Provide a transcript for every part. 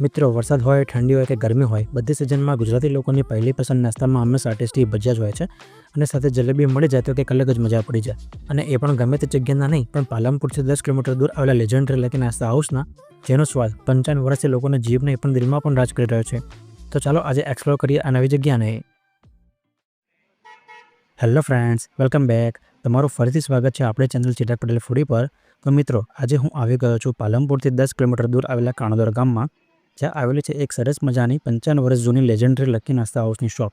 મિત્રો, વરસાદ હોય, ઠંડી હોય કે ગરમી હોય, બધી સિઝનમાં ગુજરાતી લોકોની પહેલી પસંદ નાસ્તામાં હંમેશા ટેસ્ટી ભજીયા જ હોય છે અને સાથે જલેબી મળી જાય તો કંઈક અલગ જ મજા પડી જાય. અને એ પણ ગમે તે જગ્યાના નહીં, પણ પાલનપુરથી દસ કિલોમીટર દૂર આવેલા લેજન્ડરી લકી નાસ્તા હાઉસના જેનો સ્વાદ પંચાવન વર્ષથી લોકોને જીભને પણ દિલમાં પણ રાજ કરી રહ્યો છે. તો ચાલો આજે એક્સપ્લોર કરીએ આ નવી જગ્યાને. હેલો ફ્રેન્ડ્સ વેલકમ બેક તમારું ફરીથી સ્વાગત છે આપણે ચેનલ ચિરાગ પટેલ ફૂડી પર. તો મિત્રો, આજે હું આવી ગયો છું પાલનપુરથી દસ કિલોમીટર દૂર આવેલા કાણોદર ગામમાં. જ્યાં આવેલી છે એક સરસ મજાની પંચાવન વર્ષ જૂની લેજન્ડરી લકી નાસ્તા હાઉસની શોપ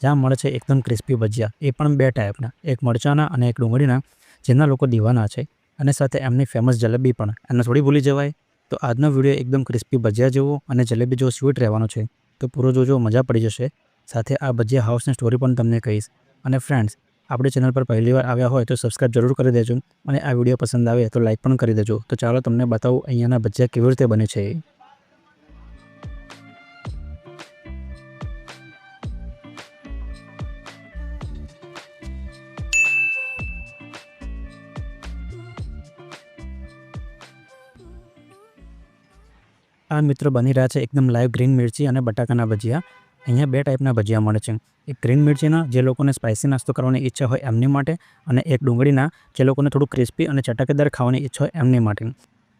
જ્યાં મળે છે એકદમ ક્રિસ્પી ભજીયા. એ પણ બે ટાઈપના એક મરચાના અને એક ડુંગળીના, જેના લોકો દીવાના છે. અને સાથે એમની ફેમસ જલેબી પણ. એને થોડી ભૂલી જવાય. તો આજનો વીડિયો એકદમ ક્રિસ્પી ભજીયા જેવો અને જલેબી જેવો સ્વીટ રહેવાનો છે. તો પૂરો જોજો, મજા પડી જશે. સાથે આ ભજીયા હાઉસની સ્ટોરી પણ તમને કહીશ. અને ફ્રેન્ડ્સ આપણી ચેનલ પર પહેલીવાર આવ્યા હોય તો સબસ્ક્રાઇબ જરૂર કરી દેજો. અને આ વીડિયો પસંદ આવે તો લાઇક પણ કરી દેજો. તો ચાલો તમને બતાવું અહીંયાના ભજીયા કેવી રીતે બને છે. આ મિત્રો બની રહ્યા છે એકદમ લાઈવ ગ્રીન મિર્ચી અને બટાકાના ભજીયા. અહીંયા બે ટાઈપના ભજીયા મળે છે. એક ગ્રીન મિર્ચીના, જે લોકોને સ્પાઇસી નાસ્તો કરવાની ઈચ્છા હોય એમની માટે, અને એક ડુંગળીના, જે લોકોને થોડું ક્રિસ્પી અને ચટાકેદાર ખાવાની ઈચ્છા હોય એમની માટે.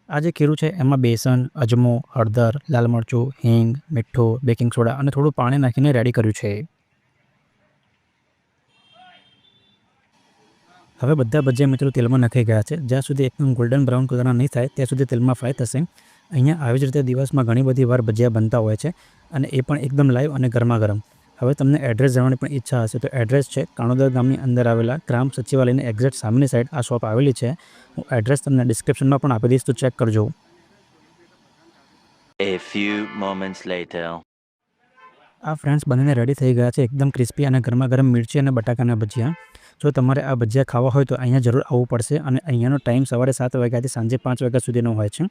આ જે ખીરું છે, એમાં બેસન, અજમો, હળદર, લાલ મરચું, હિંગ, મીઠું બેકિંગ સોડા અને થોડું પાણી નાખીને રેડી કર્યું છે. હવે બધા ભજીયા મિત્રો તેલમાં નાખી ગયા છે. જ્યાં સુધી એકદમ ગોલ્ડન બ્રાઉન કલરના નહીં થાય, ત્યાં સુધી તેલમાં ફ્રાય થશે. અહીંયા આવી જ રીતે દિવસમાં ઘણી બધી વાર ભજીયા બનતા હોય છે અને એ પણ એકદમ લાઈવ અને ગરમા ગરમ હવે તમને એડ્રેસ જાણવાની પણ ઈચ્છા હશે તો એડ્રેસ છે કાણોદર ગામની અંદર આવેલા ગ્રામ સચિવાલયની એક્ઝેક્ટ સામેની સાઈડ આ શોપ આવેલી છે. હું એડ્રેસ તમને ડિસ્ક્રિપ્શનમાં પણ આપી દઈશ તો ચેક કરજો. A few moments later. આ ફ્રેન્ડ્સ બનીને રેડી થઈ ગયા છે એકદમ ક્રિસ્પી અને ગરમા ગરમ મિર્ચી અને બટાકાના ભજીયા. જો તમારે આ ભજીયા ખાવા હોય તો અહીંયા જરૂર આવવું પડશે અને અહીંયાનો ટાઈમ સવારે સાત વાગ્યાથી સાંજે પાંચ વાગ્યા સુધીનો હોય છે.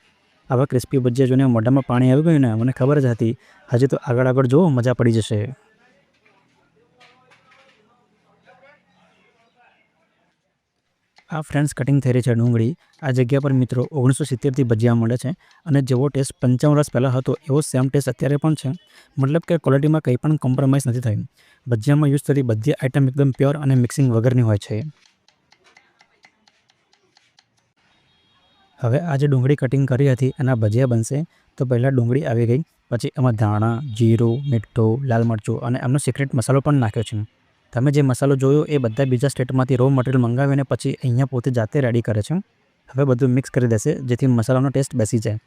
આવા ક્રિસ્પી ભજીયા જોઈને મોઢામાં પાણી આવી ગયું ને, મને ખબર જ હતી. હજી તો આગળ આગળ જુઓ મજા પડી જશે. આ ફ્રેન્ડ્સ કટિંગ થઈ રહી છે ડુંગળી. આ જગ્યા પર મિત્રો ઓગણીસો સિત્તેરથી ભજીયા મળે છે અને જેવો ટેસ્ટ પંચાવન વર્ષ પહેલાં હતો, એવો સેમ ટેસ્ટ અત્યારે પણ છે. મતલબ કે ક્વોલિટીમાં કંઈ પણ કોમ્પ્રોમાઇઝ નથી થયું ભજીયામાં યુઝ થતી બધી આઇટમ એકદમ પ્યોર અને મિક્સિંગ વગરની હોય છે. હવે આ જે ડુંગળી કટિંગ કરી હતી એના ભજીયા બનશે, તો પહેલાં ડુંગળી આવી ગઈ, પછી એમાં ધાણા, જીરું, મીઠું, લાલ મરચું અને એમનો સિક્રેટ મસાલો પણ નાખ્યો છે. તમે જે મસાલો જોયો એ બધા બીજા સ્ટેટમાંથી રો મટીરિયલ મંગાવીને પછી અહીંયા પોતે જાતે રેડી કરે છે. હવે બધું મિક્સ કરી દેશે, જેથી મસાલાનો ટેસ્ટ બેસી જાય.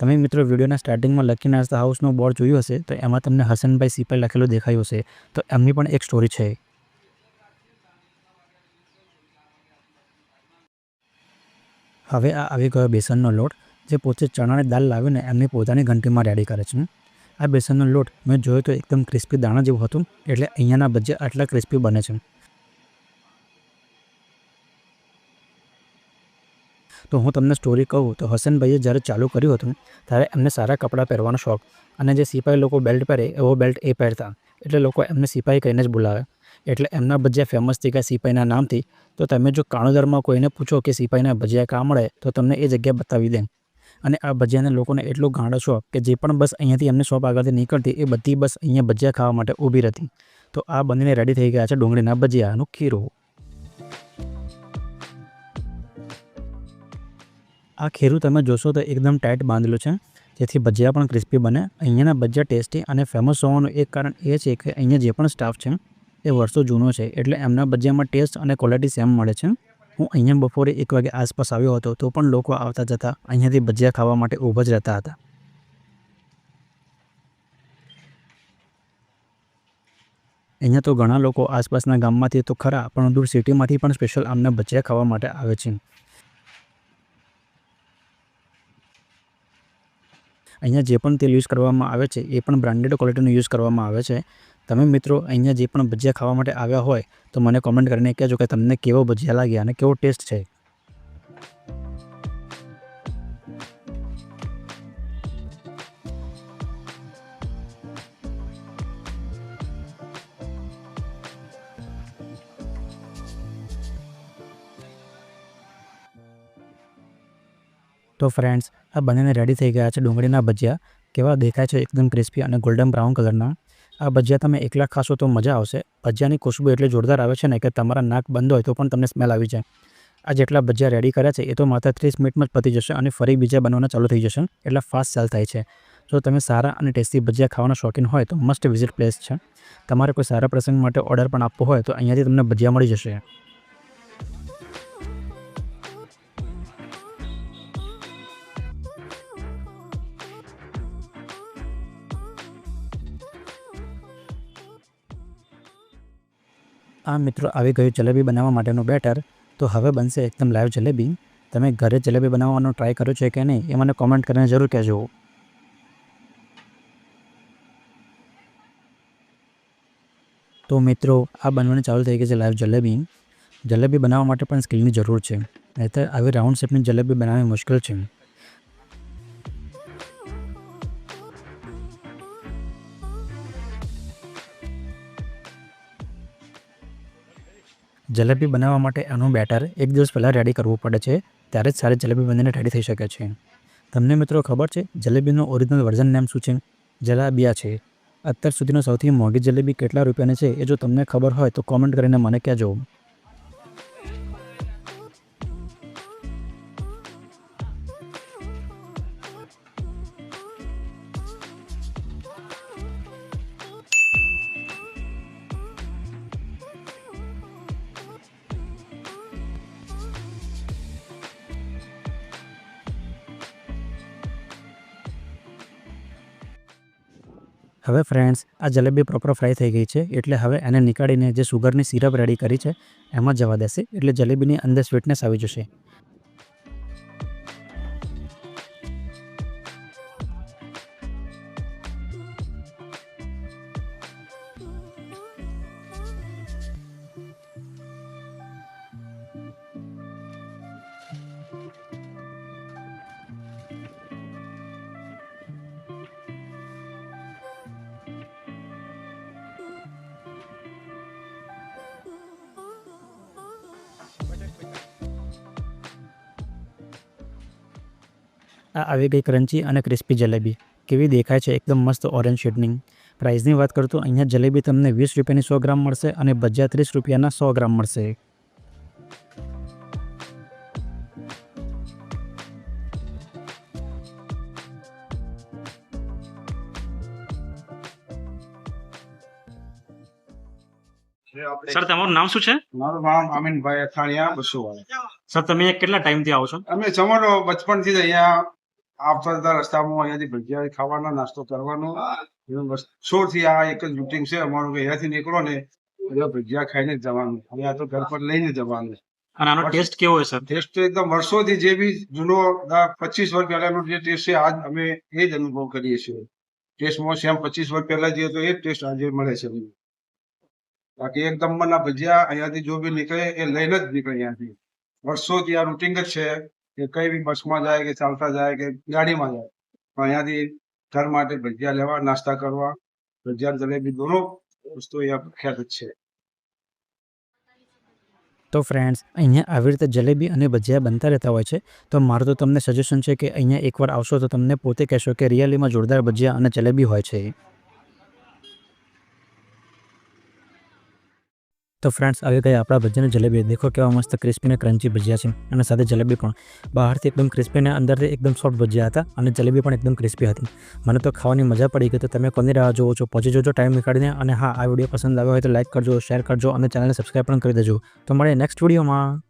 તમે મિત્રો વિડીયોના સ્ટાર્ટિંગમાં લકી નાસ્તા હાઉસનું બોર્ડ જોયું હશે, તો એમાં તમને હસનભાઈ સિપાઈ લખેલું દેખાયું હશે. તો એમની પણ એક સ્ટોરી છે. હવે આ આવી ગયો બેસનનો લોટ, જે પોતે ચણાની દાળ લાવીને એમની પોતાની ઘંટીમાં રેડી કરે છે. આ બેસનનો લોટ મેં જોયો તો એકદમ ક્રિસ્પી દાણા જેવું હતું, એટલે અહીંયાના ભજીયા આટલા ક્રિસ્પી બને છે. તો હું તમને સ્ટોરી કહું, તો હસનભાઈએ જ્યારે ચાલુ કર્યું હતું, ત્યારે એમને સારા કપડાં પહેરવાનો શોખ, અને જે સિપાહી લોકો બેલ્ટ પહેરે, એવો બેલ્ટ એ પહેરતા, એટલે લોકો એમને સિપાહી કહીને જ બોલાવે. એટલે એમના ભજીયા ફેમસ થઈ ગયા સિપાહીના નામથી. તો તમે જો કાણોદરમાં કોઈને પૂછો કે સિપાહીના ભજીયા કાં મળે, તો તમને એ જગ્યા બતાવી દે. અને આ ભજીયાને લોકોને એટલો ગાંડો શોખ કે જે પણ બસ અહીંયાથી એમને શોપ આગળથી નીકળતી, એ બધી બસ અહીંયા ભજીયા ખાવા માટે ઊભી રહેતી. તો આ બનીને રેડી થઈ ગયા છે ડુંગળીના ભજીયાનું ખીરું. આ ખીરું તમે જોશો તો એકદમ ટાઈટ બાંધેલું છે, જેથી ભજીયા પણ ક્રિસ્પી બને. અહીંયાના ભજીયા ટેસ્ટી અને ફેમસ હોવાનું એક કારણ એ છે કે અહીંયા જે પણ સ્ટાફ છે એ વર્ષો જૂનો છે, એટલે એમના ભજીયામાં ટેસ્ટ અને ક્વોલિટી સેમ મળે છે. હું અહીંયા બપોરે એક વાગે આસપાસ આવ્યો હતો, તો પણ લોકો આવતા જતા અહીંયાથી ભજીયા ખાવા માટે ઊભા જ રહેતા હતા. અહીંયા તો ઘણા લોકો આસપાસના ગામમાંથી તો ખરા પણ દૂર સિટીમાંથી પણ સ્પેશિયલ આમને ભજીયા ખાવા માટે આવે છે. અહીંયા જે પણ તેલ યુઝ કરવામાં આવે છે, એ પણ બ્રાન્ડેડ ક્વોલિટીનો યુઝ કરવામાં આવે છે. તમે મિત્રો અહીંયા જે પણ ભજીયા ખાવા માટે આવ્યા હોય, તો મને કોમેન્ટ કરીને કહેજો કે તમને કેવો ભજીયા લાગ્યા અને કેવો ટેસ્ટ છે. તો ફ્રેન્ડ્સ આ બંનેને રેડી થઈ ગયા છે ડુંગળીના ભજીયા. કેવા દેખાય છે? એકદમ ક્રિસ્પી અને ગોલ્ડન બ્રાઉન કલરના આ ભજીયા તમે એકલા ખાશો તો મજા આવશે. ભજીયાની ખુશ્બુ એટલી જોરદાર આવે છે ને કે તમારા નાક બંધ હોય તો પણ તમને સ્મેલ આવી જાય. આ જેટલા ભજીયા રેડી કર્યા છે, એ તો માત્ર ત્રીસ મિનિટમાં જ પતી જશે અને ફરી બીજા બનવાના ચાલુ થઈ જશે. એટલે ફાસ્ટ સેલ થાય છે. જો તમે સારા અને ટેસ્ટી ભજીયા ખાવાના શોખીન હોય તો મસ્ટ વિઝિટ પ્લેસ છે. તમારે કોઈ સારા પ્રસંગ માટે ઓર્ડર પણ આપવો હોય તો અહીંયાથી તમને ભજીયા મળી જશે. આ મિત્રો આવી ગયું જલેબી બનાવવા માટેનું બેટર, તો હવે બનશે એકદમ લાઈવ જલેબી. તમે ઘરે જલેબી બનાવવાનો ટ્રાય કર્યો છે કે નહીં, એ મને કોમેન્ટ કરીને જરૂર કહેજો. તો મિત્રો, આ બનવાની ચાલુ થઈ ગઈ છે લાઈવ જલેબી. જલેબી બનાવવા માટે પણ સ્કિલની જરૂર છે. નહીંતર આવી રાઉન્ડ શેપની જલેબી બનાવવી મુશ્કેલ છે. જલેબી બનાવવા માટે એનું બેટર એક દિવસ પહેલાં રેડી કરવું પડે છે, ત્યારે જ સારી જલેબી બનીને રેડી થઈ શકે છે. તમને મિત્રો ખબર છે, જલેબીનું ઓરિજિનલ વર્ઝન નેમ શું છે? જલાબિયા છે. અત્યાર સુધીનો સૌથી મોંઘી જલેબી કેટલા રૂપિયાની છે એ જો તમને ખબર હોય તો કોમેન્ટ કરીને મને કહેજો. હવે ફ્રેન્ડ્સ આ જલેબી પ્રોપર ફ્રાય થઈ ગઈ છે, એટલે હવે એને નીકાળીને જે સુગરની સિરપ રેડી કરી છે, એમાં જવા દેશે, એટલે જલેબીની અંદર સ્વીટનેસ આવી જશે. આ આવી ગઈ ક્રન્ચી અને ક્રિસ્પી જલેબી. કેવી દેખાય છે? એકદમ મસ્ત ઓરેન્જ શેડની પ્રાઇસની વાત કરું તો અહીંયા જલેબી તમને વીસ રૂપિયાની સો ગ્રામ મળશે અને ભજીયા ત્રીસ રૂપિયાના સો ગ્રામ મળશે. સર તમારું નામ શું છે? મારું નામ અમીનભાઈ અથાણિયા બસુવાળા. સર તમે કેટલા ટાઈમથી આવો છો? અમે જમાનો બચપનથી જ અહીંયા આવતા જતા રસ્તામાં અહીંયાથી ભજીયા ખાવાનો નાસ્તો કરવાનો. એવું થી આ એક જ રૂટિંગ છે અમારું કે અહીંયાથી નીકળો ને એટલે ભજીયા ખાઈને જવાનું. હવે આ તો ઘર પર લઈને જવાનું. અને આનો ટેસ્ટ કેવો છે સર? ટેસ્ટ તો એકદમ વર્ષોથી જે બી જૂનો પચીસ વર્ષ પહેલાનો જે ટેસ્ટ છે આજ અમે એ જ અનુભવ કરીએ છીએ. ટેસ્ટમાં સેમ પચીસ વર્ષ પહેલા જે હતો એ જ ટેસ્ટ આજે મળે છે બાકી એકદમ ના ભજીયા અહીંયાથી જો બી નીકળે એ લઈને જ નીકળે અહીંયાથી. વર્ષોથી આ રૂટિંગ જ છે. કઈ બી બસમાં જાય કે ચાલતા જાય કે ગાડીમાં જાય, પણ અહીંયાથી ઘર માટે ભજીયા લેવા, નાસ્તા કરવા, ભજીયા જલેબી દોનો વસ્તુ અહીંયા પ્રખ્યાત છે. તો ફ્રેન્ડ્સ અહીંયા આવી રીતે જલેબી અને ભજીયા બનતા રહેતા હોય છે, તો મારું તો તમને સજેશન છે કે અહીંયા એકવાર આવશો તો તમને પોતે કહેશો કે રિયલીમાં જોરદાર ભજીયા અને જલેબી હોય છે તો ફ્રેન્ડ્સ આવી ગયા આપણા ભજીયાની જલેબી. દેખો કેવા મસ્ત ક્રિસ્પી અને ક્રન્ચી ભજીયા છે. અને સાથે જલેબી પણ. બહારથી એકદમ ક્રિસ્પી અને અંદરથી એકદમ સોફ્ટ ભજીયા હતા અને જલેબી પણ એકદમ ક્રિસ્પી હતી. મને તો ખાવાની મજા પડી ગઈ. તો તમે કોની રાહ જોવો છો? પહોંચી જોજો ટાઈમ નીકાળીને. અને હા, આ વીડિયો પસંદ આવ્યો હોય તો લાઇક કરજો શેર કરજો અને ચેનલને સબસ્ક્રાઈબ પણ કરી દેજો. તો મળે નેક્સ્ટ વિડીયોમાં